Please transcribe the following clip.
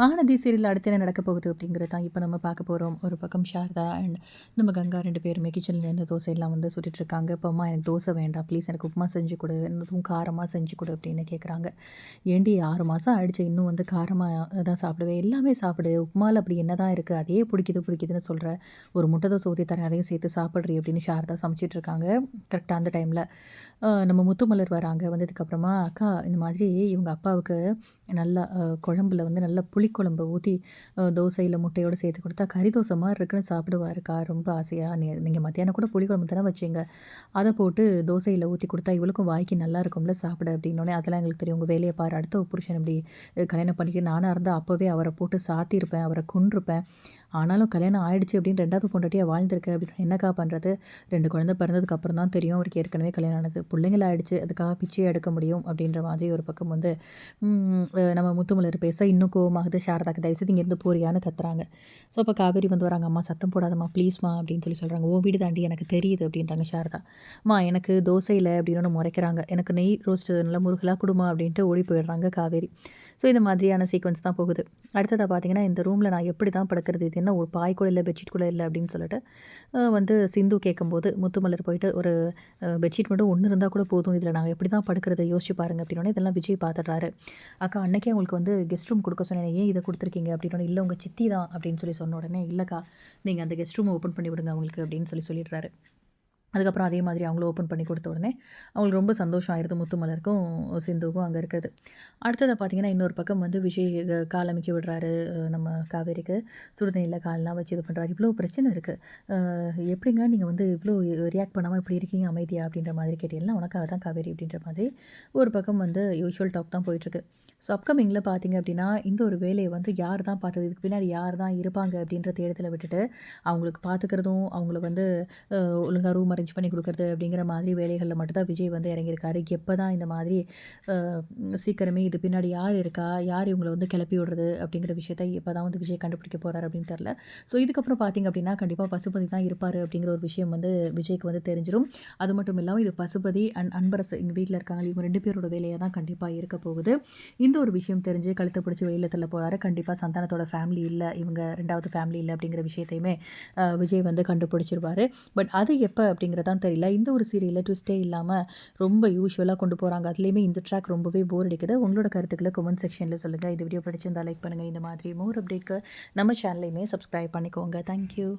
Mahanadi serial அடுத்து என்ன நடக்க போகுது அப்படிங்கிறது தான் இப்போ நம்ம பார்க்க போகிறோம் ஒரு பக்கம் சாரதா அண்ட் நம்ம கங்கா ரெண்டு பேருமே கிச்சனில் இருந்த தோசையெல்லாம் வந்து சுட்டுட்ருக்காங்க இப்போ அம்மா எனக்கு தோசை வேண்டாம். ப்ளீஸ் எனக்கு உப்புமா செஞ்சு கொடு. இன்னும் காரமாக செஞ்சு கொடு அப்படின்னு கேட்குறாங்க ஏண்டி ஆறு மாதம் ஆயிடுச்சு. இன்னும் வந்து காரமாக தான் சாப்பிடுவேன் எல்லாமே சாப்பிடு. உப்புமாவில் அப்படி என்ன தான் இருக்குது அதே பிடிக்குது பிடிக்குதுன்னு சொல்கிற ஒரு முட்டை தோசை ஊற்றி தரேன். அதையும் சேர்த்து சாப்பிட்றி அப்படின்னு சாரதா சமைச்சிட்ருக்காங்க கரெக்டாக அந்த டைமில் நம்ம முத்துமலர் வராங்க. வந்ததுக்கப்புறமா அக்கா இந்த மாதிரி இவங்க அப்பாவுக்கு நல்லா குழம்புல வந்து நல்லா புளிக்குழம்பு ஊற்றி தோசையில் முட்டையோடு சேர்த்து கொடுத்தா கறி தோசை மாதிரி இருக்குன்னு சாப்பிடுவாருக்கா? ரொம்ப ஆசையாக நீ நீங்கள் மத்தியானம் கூட புளிக்குழம்பு தானே வச்சிங்க. அதை போட்டு தோசையில் ஊற்றி கொடுத்தா இவளுக்கும் வாய்க்கு நல்லா இருக்கும்ல சாப்பிட அப்படின்னோடனே அதெல்லாம் எங்களுக்கு தெரியும். உங்கள் வேலையை பாரு அடுத்த புருஷன் இப்படி கல்யாணம் பண்ணிக்கிட்டு நானாக இருந்தால் அப்போவே அவரை போட்டு சாத்தியிருப்பேன் அவரை கொண்டிருப்பேன் ஆனாலும் கல்யாணம் ஆயிடுச்சு அப்படின்னு ரெண்டாவது பொண்டாட்டியாக வாழ்ந்திருக்கு அப்படின்னு என்னக்கா பண்ணுறது ரெண்டு குழந்தை பிறந்ததுக்கு அப்புறம் தான் தெரியும் அவருக்கு ஏற்கனவே கல்யாணம் ஆனது. பிள்ளைங்கள ஆயிடுச்சு அதுக்காக பிச்சையை எடுக்க முடியும் அப்படின்ற மாதிரி ஒரு பக்கம் வந்து நம்ம முத்துமலர் பேச இன்னும் கோவமாகுது. சாரதாக்கு தயவுசெய்து இங்கேருந்து போறியான்னு கத்துறாங்க. ஸோ அப்போ காவேரி வந்து வராங்க அம்மா சத்தம் போடாதம்மா ப்ளீஸ்மா அப்படின்னு சொல்லி சொல்கிறாங்க ஓ வீடு தாண்டி எனக்கு தெரியுது அப்படின்றாங்க சாரதா. அம்மா எனக்கு தோசை இல்லை அப்படின்னு ஒன்று முறைக்கிறாங்க. எனக்கு நெய் ரோஸ்ட் நல்லா முருகலாக கொடுமா அப்படின்ட்டு ஓடி போயிடுறாங்க காவேரி. ஸோ இந்த மாதிரியான சீக்வன்ஸ் தான் போகுது. அடுத்ததாக பார்த்தீங்கன்னா இந்த ரூமில் நான் எப்படி தான் படுக்கிறது? இது என்ன ஒரு பாய் கூட இல்லை பெட்ஷீட் கூட இல்லை அப்படின்னு சொல்லிட்டு வந்து சிந்து கேட்கும்போது முத்துமலர் போயிட்டு ஒரு பெட்ஷீட் மட்டும் ஒன்று இருந்தால் கூட போதும். இதில் நாங்கள் எப்படி தான் படுக்கிறத யோசிச்சு பாருங்கள் அப்படின்னோடனே இதெல்லாம் விஜய் பார்த்துட்றாரு அக்கா அன்னைக்கே உங்களுக்கு வந்து கெஸ்ட் ரூம் கொடுக்க சொன்னேன் ஏன் இதை கொடுத்துருக்கீங்க? அப்படின்னு இல்லை உங்கள் சித்தி தான் அப்படின்னு சொல்லி சொன்ன உடனே இல்லைக்கா நீங்கள் அந்த கெஸ்ட் ரூம் ஓப்பன் பண்ணி விடுங்க அவங்களுக்கு அப்படின்னு சொல்லி சொல்லிடுறாரு. அதுக்கப்புறம் அதே மாதிரி அவங்களும் ஓப்பன் பண்ணி கொடுத்த உடனே அவங்களுக்கு ரொம்ப சந்தோஷம் ஆயிடுது. முத்துமலருக்கும் சிந்துவுக்கும் அங்கே இருக்குது அடுத்ததை பார்த்திங்கன்னா இன்னொரு பக்கம் வந்து விஜய் காலமிக்க விடுறாரு நம்ம காவேரிக்கு. சுடுதண்ணியில் காலெலாம் வச்சு இது பண்ணுறாரு இவ்வளோ பிரச்சனை இருக்குது எப்படிங்க நீங்கள் வந்து இவ்வளோ ரியாக்ட் பண்ணாமல் இப்படி இருக்கீங்க அமைதியாக அப்படின்ற மாதிரி கேட்டீங்கன்னா உனக்காக தான் காவேரி அப்படின்ற மாதிரி ஒரு பக்கம் வந்து யூஷுவல் டாப் தான் போயிட்டுருக்கு. ஸோ அப்கமிங்கில் பார்த்தீங்க அப்படின்னா இந்த ஒரு வேலையை வந்து யார் தான் பார்த்தது? இதுக்கு பின்னாடி யார் தான் இருப்பாங்க அப்படின்ற தேடத்தில் விட்டுட்டு அவங்களுக்கு பார்த்துக்கிறதும் அவங்கள வந்து ஒழுங்காக ரூம் அரேஞ்ச் பண்ணி கொடுக்குறது அப்படிங்கிற மாதிரி வேலைகளில் மட்டும்தான் விஜய் வந்து இறங்கியிருக்காரு. எப்போ தான் இந்த மாதிரி சீக்கிரமே இது பின்னாடி யார் இருக்கா? யார் இவங்களை வந்து கிளப்பி விடுறது அப்படிங்கிற விஷயத்தை இப்போ தான் வந்து விஜய் கண்டுபிடிக்க போகிறார் அப்படின்னு தெரில ஸோ இதுக்கப்புறம் பார்த்திங்க அப்படின்னா கண்டிப்பாக பசுபதி தான் இருப்பார் அப்படிங்கிற ஒரு விஷயம் வந்து விஜய்க்கு வந்து தெரிஞ்சிடும் அது மட்டும் இல்லாமல் இது பசுபதி அண்ட் அன்பரசு எங்கள் வீட்டில் இருக்காங்க இவங்க ரெண்டு பேரோட வேலையாக தான் கண்டிப்பாக இருக்க போகுது. இந்த ஒரு விஷயம் தெரிஞ்சு கழுத்தை பிடிச்சி வெளியில் தள்ள போகிறாரு கண்டிப்பாக சந்தானத்தோட ஃபேமிலி இல்லை இவங்க ரெண்டாவது ஃபேமிலி இல்லை அப்படிங்கிற விஷயத்தையுமே விஜய் வந்து கண்டுபிடிச்சிருவார். பட் அது எப்போ அப்படிங்கிறதான் தெரியல. இந்த ஒரு சீரியலில் ட்விஸ்டே இல்லாமல் ரொம்ப யூஸ்வலாக கொண்டு போகிறாங்க அதுலேயுமே இந்த ட்ராக் ரொம்பவே போர் அடிக்குது. உங்களோட கருத்துக்களை கமெண்ட் செக்ஷனில் சொல்லுங்கள் இந்த வீடியோ பிடிச்சிருந்தால் லைக் பண்ணுங்கள் இந்த மாதிரி மோர் அப்டேட்க்கு நம்ம சேனலையுமே சப்ஸ்கிரைப் பண்ணிக்கோங்க. தேங்க்யூ